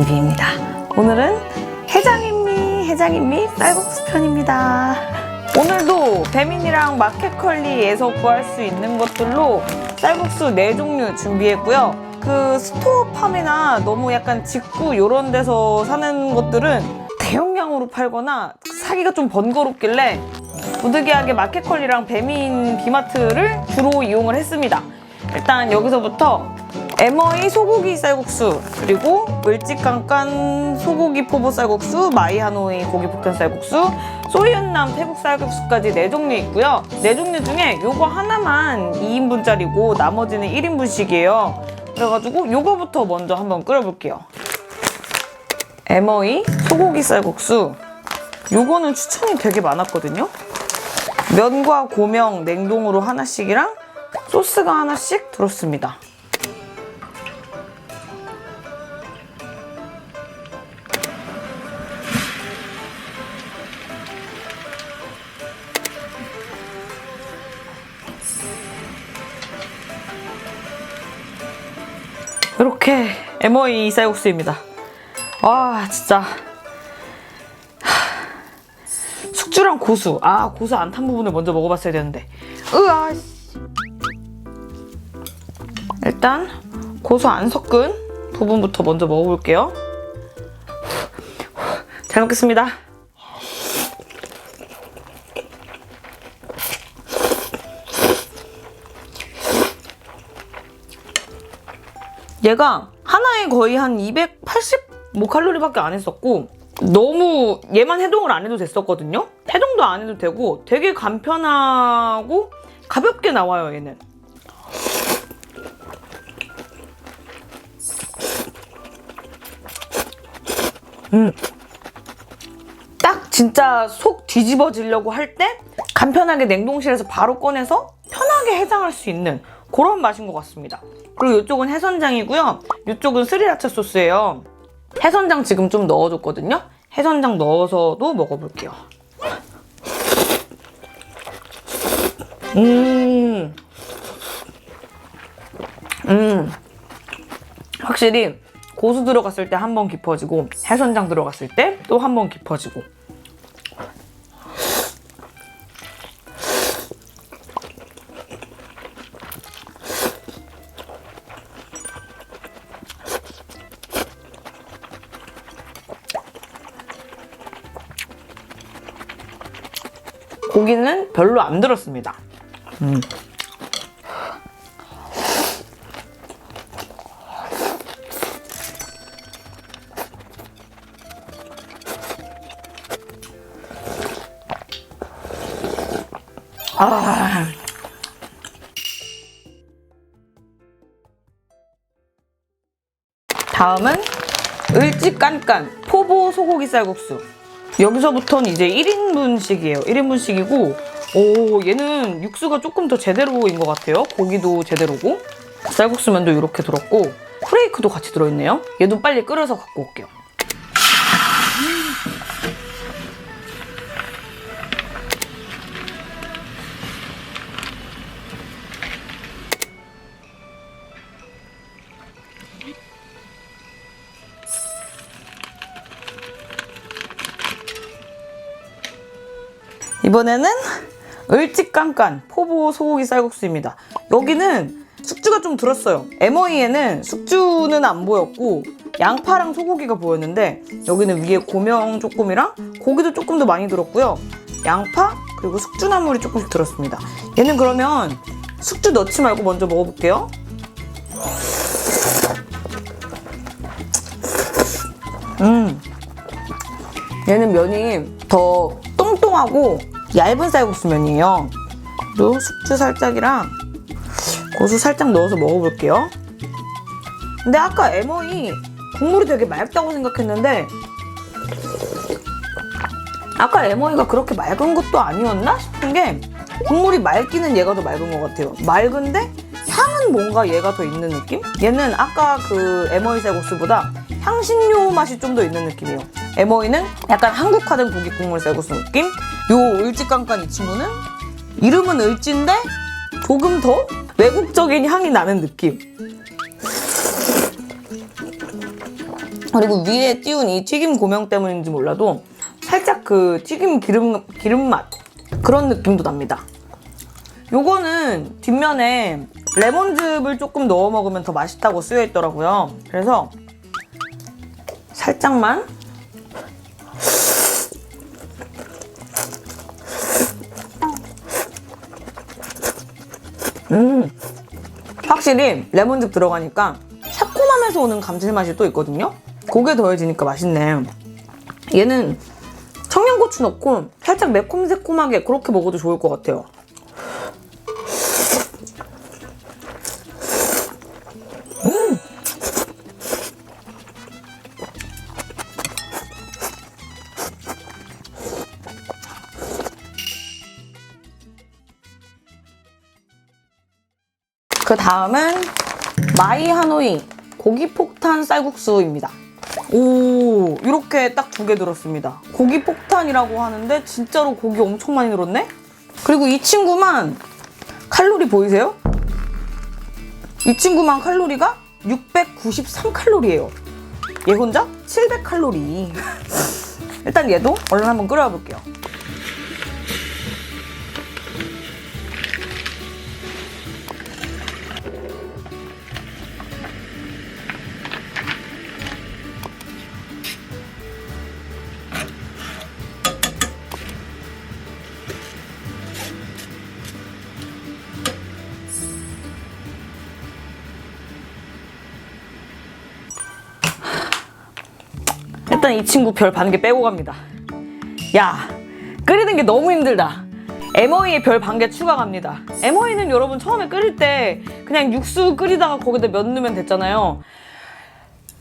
은비입니다. 오늘은 해장인미 해장인미 쌀국수 편입니다. 오늘도 배민이랑 마켓컬리에서 구할 수 있는 것들로 쌀국수 4종류 준비했고요. 그 스토어팜이나 너무 약간 직구 이런 데서 사는 것들은 대용량으로 팔거나 사기가 좀 번거롭길래 부득이하게 마켓컬리랑 배민 비마트를 주로 이용을 했습니다. 일단 여기서부터 에머이 소고기 쌀국수 그리고 을지깐깐 소고기 포보 쌀국수 마이하노이 고기 폭탄 쌀국수 소이은남 태국 쌀국수까지 네 종류 있고요. 네 종류 중에 요거 하나만 2인분짜리고 나머지는 1인분씩이에요. 그래가지고 요거부터 먼저 한번 끓여볼게요. 에머이 소고기 쌀국수. 요거는 추천이 되게 많았거든요. 면과 고명 냉동으로 하나씩이랑 소스가 하나씩 들었습니다 이렇게 MOE 쌀국수입니다. 와 진짜 하, 숙주랑 고수 아 고수 안 탄 부분을 먼저 먹어봤어야 되는데 으아 씨. 일단 고수 안 섞은 부분부터 먼저 먹어볼게요. 잘 먹겠습니다. 얘가 하나에 거의 한 280뭐 칼로리밖에 안 했었고 너무 얘만 해동을 안 해도 됐었거든요. 해동도 안 해도 되고 되게 간편하고 가볍게 나와요 얘는. 음. 딱 진짜 속 뒤집어지려고 할 때 간편하게 냉동실에서 바로 꺼내서 편하게 해장할 수 있는 그런 맛인 것 같습니다. 그리고 이쪽은 해선장이고요. 이쪽은 스리라차 소스예요. 해선장 지금 좀 넣어줬거든요. 해선장 넣어서도 먹어볼게요. 음, 음, 확실히 고수 들어갔을 때 한 번 깊어지고 해선장 들어갔을 때 또 한 번 깊어지고 고기는 별로 안 들었습니다. 음. 아. 다음은 을지깐깐 포보 소고기 쌀국수. 여기서부터는 이제 1인분씩이에요. 1인분씩이고, 오, 얘는 육수가 조금 더 제대로인 것 같아요. 고기도 제대로고. 쌀국수면도 이렇게 들었고, 프레이크도 같이 들어있네요. 얘도 빨리 끓여서 갖고 올게요. 이번에는 을지깐깐 포보 소고기 쌀국수입니다. 여기는 숙주가 좀 들었어요. MOE에는 숙주는 안 보였고 양파랑 소고기가 보였는데 여기는 위에 고명 조금이랑 고기도 조금 더 많이 들었고요. 양파 그리고 숙주나물이 조금씩 들었습니다. 얘는 그러면 숙주 넣지 말고 먼저 먹어볼게요. 음, 얘는 면이 더 똥똥하고 얇은 쌀국수면이에요. 그리고 숙주 살짝이랑 고수 살짝 넣어서 먹어볼게요. 근데 아까 MOE 국물이 되게 맑다고 생각했는데 아까 MOE가 그렇게 맑은 것도 아니었나 싶은 게 국물이 맑기는 얘가 더 맑은 것 같아요. 맑은데 향은 뭔가 얘가 더 있는 느낌? 얘는 아까 그 MOE 쌀국수보다 향신료 맛이 좀 더 있는 느낌이에요. MOE는 약간 한국화된 고기 국물 쌀국수 느낌? 요 을지깐깐 이 친구는 이름은 을지인데 조금 더 외국적인 향이 나는 느낌. 그리고 위에 띄운 이 튀김 고명 때문인지 몰라도 살짝 그 튀김 기름 기름 맛 그런 느낌도 납니다. 요거는 뒷면에 레몬즙을 조금 넣어 먹으면 더 맛있다고 쓰여 있더라고요. 그래서 살짝만 음 확실히 레몬즙 들어가니까 새콤함에서 오는 감칠맛이 또 있거든요. 그게 더해지니까 맛있네. 얘는 청양고추 넣고 살짝 매콤새콤하게 그렇게 먹어도 좋을 것 같아요. 그 다음은 마이 하노이 고기 폭탄 쌀국수입니다. 오, 이렇게 딱 두 개 들었습니다. 고기 폭탄이라고 하는데 진짜로 고기 엄청 많이 들었네? 그리고 이 친구만 칼로리 보이세요? 이 친구만 칼로리가 693칼로리예요. 얘 혼자 700칼로리. 일단 얘도 얼른 한번 끓여봐 볼게요. 일단 이 친구 별 반 개 빼고 갑니다. 야, 끓이는 게 너무 힘들다. MOE에 별 반 개 추가 갑니다. MOE는 여러분 처음에 끓일 때 그냥 육수 끓이다가 거기다 면 넣으면 됐잖아요.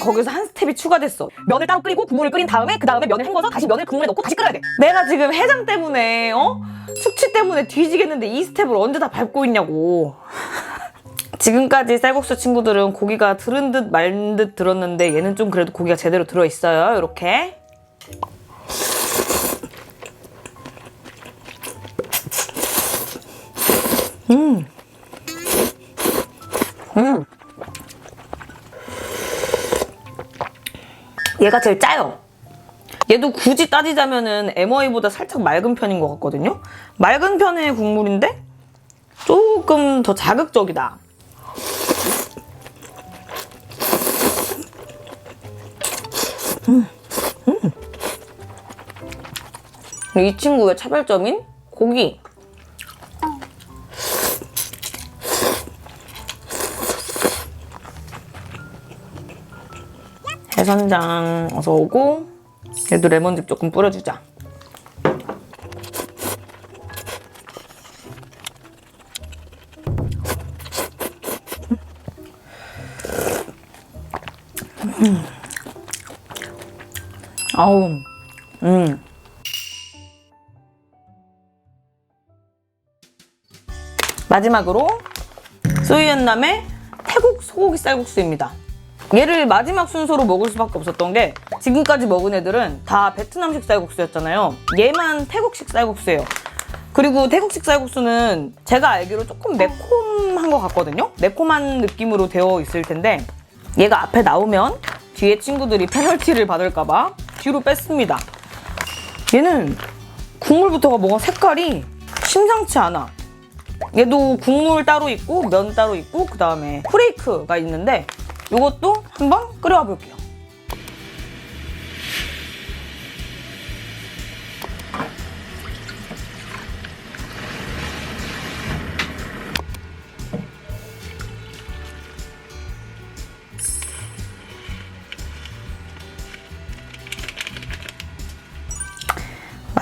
거기서 한 스텝이 추가됐어. 면을 따로 끓이고 국물을 끓인 다음에 그 다음에 면을 헹궈서 다시 면을 국물에 넣고 다시 끓여야 돼. 내가 지금 해장 때문에 어 숙취 때문에 뒤지겠는데 이 스텝을 언제 다 밟고 있냐고. 지금까지 쌀국수 친구들은 고기가 들은 듯 말 듯 들었는데 얘는 좀 그래도 고기가 제대로 들어 있어요. 이렇게. 음. 음. 얘가 제일 짜요. 얘도 굳이 따지자면은 MOE보다 살짝 맑은 편인 것 같거든요. 맑은 편의 국물인데 조금 더 자극적이다. 이 친구의 차별점인 고기. 해선장 어서 오고 얘도 레몬즙 조금 뿌려주자. 아우, 음. 마지막으로 소이엔남의 태국 소고기 쌀국수입니다. 얘를 마지막 순서로 먹을 수밖에 없었던 게 지금까지 먹은 애들은 다 베트남식 쌀국수였잖아요. 얘만 태국식 쌀국수예요. 그리고 태국식 쌀국수는 제가 알기로 조금 매콤한 것 같거든요. 매콤한 느낌으로 되어 있을 텐데 얘가 앞에 나오면 뒤에 친구들이 페널티를 받을까봐 뒤로 뺐습니다. 얘는 국물부터가 뭔가 색깔이 심상치 않아. 얘도 국물 따로 있고 면 따로 있고 그 다음에 프레이크가 있는데 이것도 한번 끓여와 볼게요.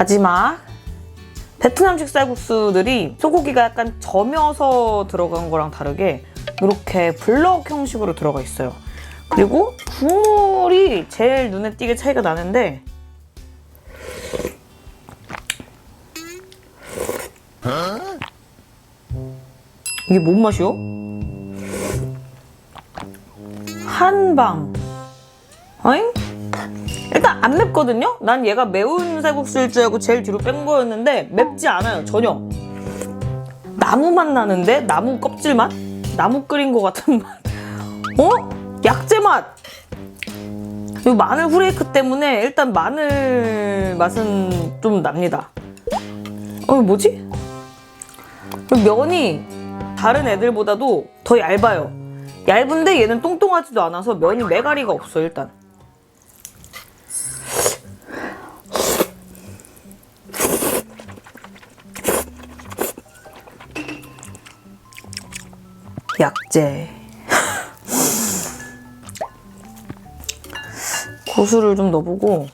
마지막 베트남식 쌀국수들이 소고기가 약간 점여서 들어간 거랑 다르게 이렇게 블럭 형식으로 들어가 있어요. 그리고 국물이 제일 눈에 띄게 차이가 나는데 이게 뭔 맛이요? 한방. 어잉? 일단 안 맵거든요? 난 얘가 매운 쌀국수일 줄 알고 제일 뒤로 뺀 거였는데 맵지 않아요, 전혀. 나무 맛 나는데? 나무 껍질 맛? 나무 끓인 것 같은 맛. 어? 약재 맛! 이 마늘 후레이크 때문에 일단 마늘 맛은 좀 납니다. 어, 뭐지? 면이 다른 애들보다도 더 얇아요. 얇은데 얘는 똥똥하지도 않아서 면이 메가리가 없어 일단. 약재. 고수를 좀 넣어보고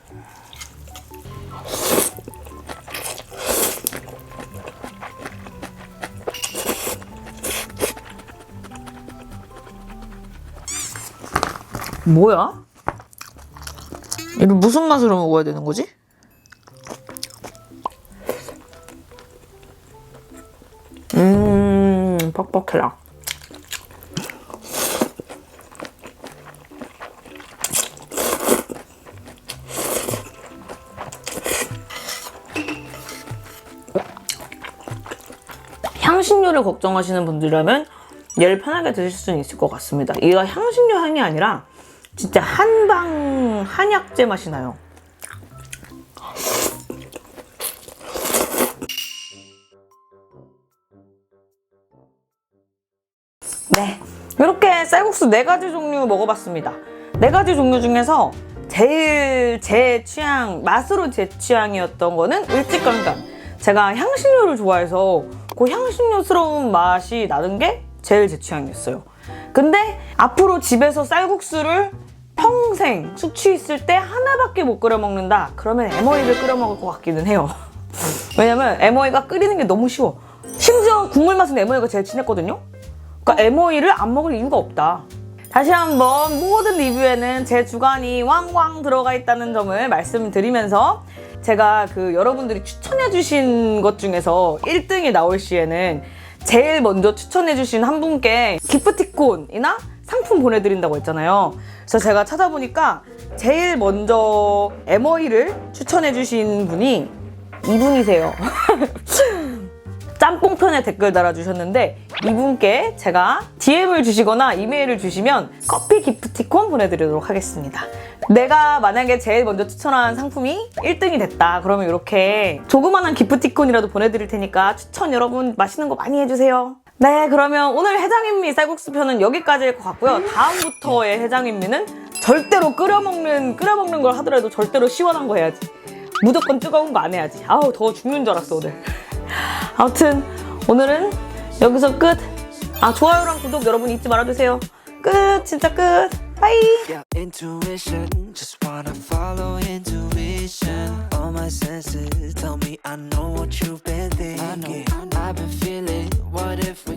뭐야? 이거 무슨 맛으로 먹어야 되는 거지? 향신료를 걱정하시는 분들이라면 얘를 편하게 드실 수는 있을 것 같습니다. 얘가 향신료 향이 아니라 진짜 한방 한약재 맛이 나요. 네, 이렇게 쌀국수 네 가지 종류 먹어봤습니다. 네 가지 종류 중에서 제일 제 취향, 맛으로 제 취향이었던 거는 일찍감감. 제가 향신료를 좋아해서 그 향신료스러운 맛이 나는 게 제일 제 취향이었어요. 근데 앞으로 집에서 쌀국수를 평생 숙취 있을 때 하나밖에 못 끓여 먹는다. 그러면 에머이를 끓여 먹을 것 같기는 해요. 왜냐면 에머이가 끓이는 게 너무 쉬워. 심지어 국물 맛은 에머이가 제일 진했거든요. 그러니까 에머이를 안 먹을 이유가 없다. 다시 한번 모든 리뷰에는 제 주관이 왕왕 들어가 있다는 점을 말씀드리면서 제가 그 여러분들이 추천해주신 것 중에서 1등이 나올 시에는 제일 먼저 추천해주신 한 분께 기프티콘이나 상품 보내드린다고 했잖아요. 그래서 제가 찾아보니까 제일 먼저 에머이를 추천해주신 분이 이분이세요. 짬뽕 편에 댓글 달아주셨는데 이분께 제가 DM을 주시거나 이메일을 주시면 커피 기프티콘 보내드리도록 하겠습니다. 내가 만약에 제일 먼저 추천한 상품이 1등이 됐다. 그러면 이렇게 조그만한 기프티콘이라도 보내드릴 테니까 추천 여러분 맛있는 거 많이 해주세요. 네, 그러면 오늘 해장인미 쌀국수 편은 여기까지일 것 같고요. 다음부터의 해장인미는 절대로 끓여먹는, 끓여먹는 걸 하더라도 절대로 시원한 거 해야지. 무조건 뜨거운 거 안 해야지. 아우, 더워 죽는 줄 알았어, 오늘. 아무튼 오늘은 여기서 끝. 아 좋아요랑 구독 여러분 잊지 말아주세요. 끝 진짜 끝. 바이. Yeah,